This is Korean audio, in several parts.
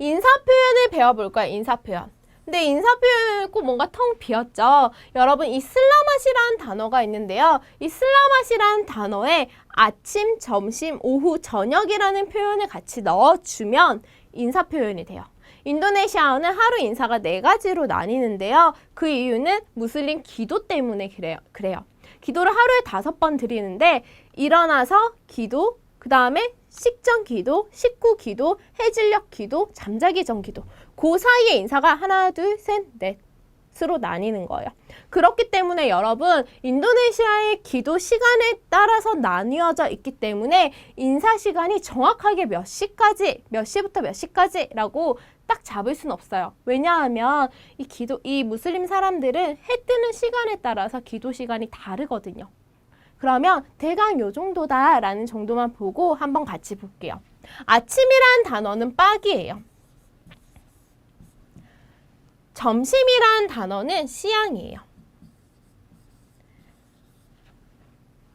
인사 표현을 배워볼 거예요. 인사 표현. 근데 인사 표현은 꼭 뭔가 텅 비었죠. 여러분 이 슬라맛이라는 단어가 있는데요. 이 슬라맛이라는 단어에 아침, 점심, 오후, 저녁이라는 표현을 같이 넣어주면 인사 표현이 돼요. 인도네시아어는 하루 인사가 네 가지로 나뉘는데요. 그 이유는 무슬림 기도 때문에 그래요. 그래요. 기도를 하루에 다섯 번 드리는데 일어나서 기도, 그 다음에 식전 기도, 식구 기도, 해질녘 기도, 잠자기 전 기도. 그 사이에 인사가 하나, 둘, 셋, 넷 으로 나뉘는 거예요. 그렇기 때문에 여러분 인도네시아의 기도 시간에 따라서 나뉘어져 있기 때문에 인사 시간이 정확하게 몇 시까지, 몇 시부터 몇 시까지라고 딱 잡을 수는 없어요. 왜냐하면 이 기도 이 무슬림 사람들은 해 뜨는 시간에 따라서 기도 시간이 다르거든요. 그러면 대강 요 정도다라는 정도만 보고 한번 같이 볼게요. 아침이란 단어는 빡이에요. 점심이란 단어는 시양이에요.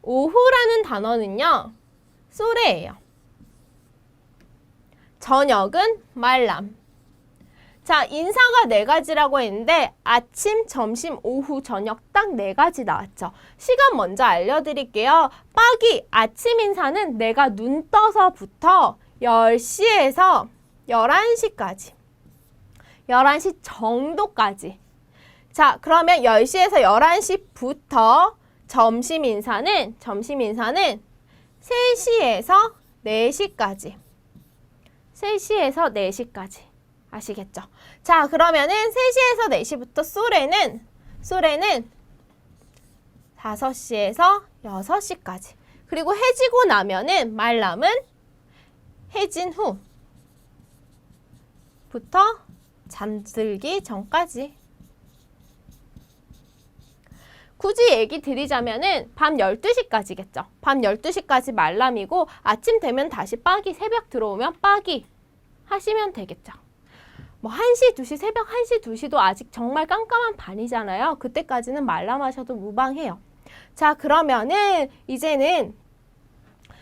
오후라는 단어는요, 소레예요. 저녁은 말람. 자, 인사가 네 가지라고 했는데 아침, 점심, 오후, 저녁 딱 네 가지 나왔죠. 시간 먼저 알려드릴게요. 빡이 아침 인사는 내가 눈 떠서부터 10시에서 11시까지. 11시 정도까지. 자, 그러면 10시에서 11시부터 점심 인사는 점심 인사는 3시에서 4시까지. 3시에서 4시까지. 아시겠죠? 자, 그러면은 3시에서 4시부터 소레는 소레는 5시에서 6시까지. 그리고 해지고 나면은 말람은 해진 후부터 잠들기 전까지. 굳이 얘기 드리자면은 밤 12시까지겠죠. 밤 12시까지 말람이고 아침 되면 다시 빡이 새벽 들어오면 빡이 하시면 되겠죠. 뭐 1시, 2시, 새벽 1시, 2시도 아직 정말 깜깜한 밤이잖아요. 그때까지는 말람하셔도 무방해요. 자, 그러면은 이제는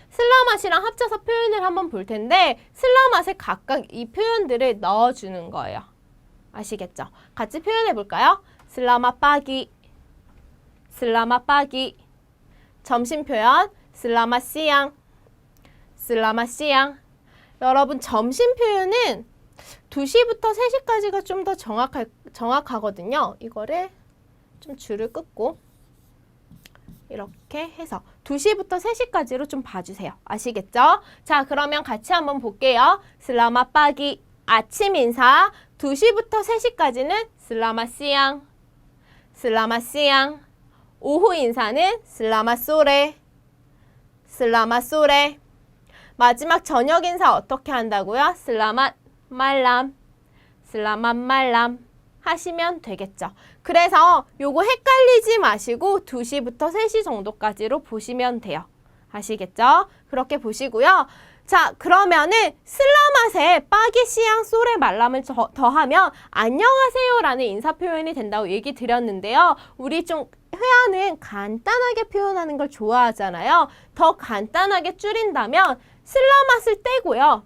슬라맛이랑 합쳐서 표현을 한번 볼 텐데 슬라맛에 각각 이 표현들을 넣어주는 거예요. 아시겠죠? 같이 표현해 볼까요? 슬라맛 빠기, 슬라맛 빠기. 점심 표현 슬라맛 시양, 슬라맛 시양. 여러분 점심 표현은 2시부터 3시까지가 좀 더 정확할, 정확하거든요. 이거를 좀 줄을 끊고 이렇게 해서 2시부터 3시까지로 좀 봐주세요. 아시겠죠? 자, 그러면 같이 한번 볼게요. 슬라마 빠기 아침 인사 2시부터 3시까지는 슬라마 시양 슬라마 시양 오후 인사는 슬라마 소레 슬라마 소레 마지막 저녁 인사 어떻게 한다고요? 슬라맛 말람 슬라맛 말람 하시면 되겠죠. 그래서 요거 헷갈리지 마시고 2시부터 3시 정도까지로 보시면 돼요. 아시겠죠? 그렇게 보시고요. 자, 그러면은 슬라맛에 빠기 시양 솔의 말람을 더, 더하면 안녕하세요라는 인사 표현이 된다고 얘기 드렸는데요. 우리 좀 회화는 간단하게 표현하는 걸 좋아하잖아요. 더 간단하게 줄인다면 슬라맛을 떼고요.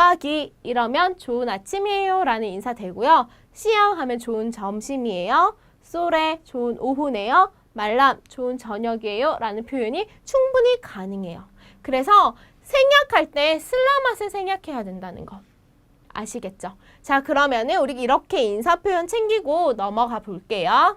빠기 이러면 좋은 아침이에요 라는 인사 되고요. 시양 하면 좋은 점심이에요. 쏘레 좋은 오후네요. 말람 좋은 저녁이에요 라는 표현이 충분히 가능해요. 그래서 생략할 때 슬라 맛을 생략해야 된다는 거. 아시겠죠? 자, 그러면은 우리 이렇게 인사 표현 챙기고 넘어가 볼게요.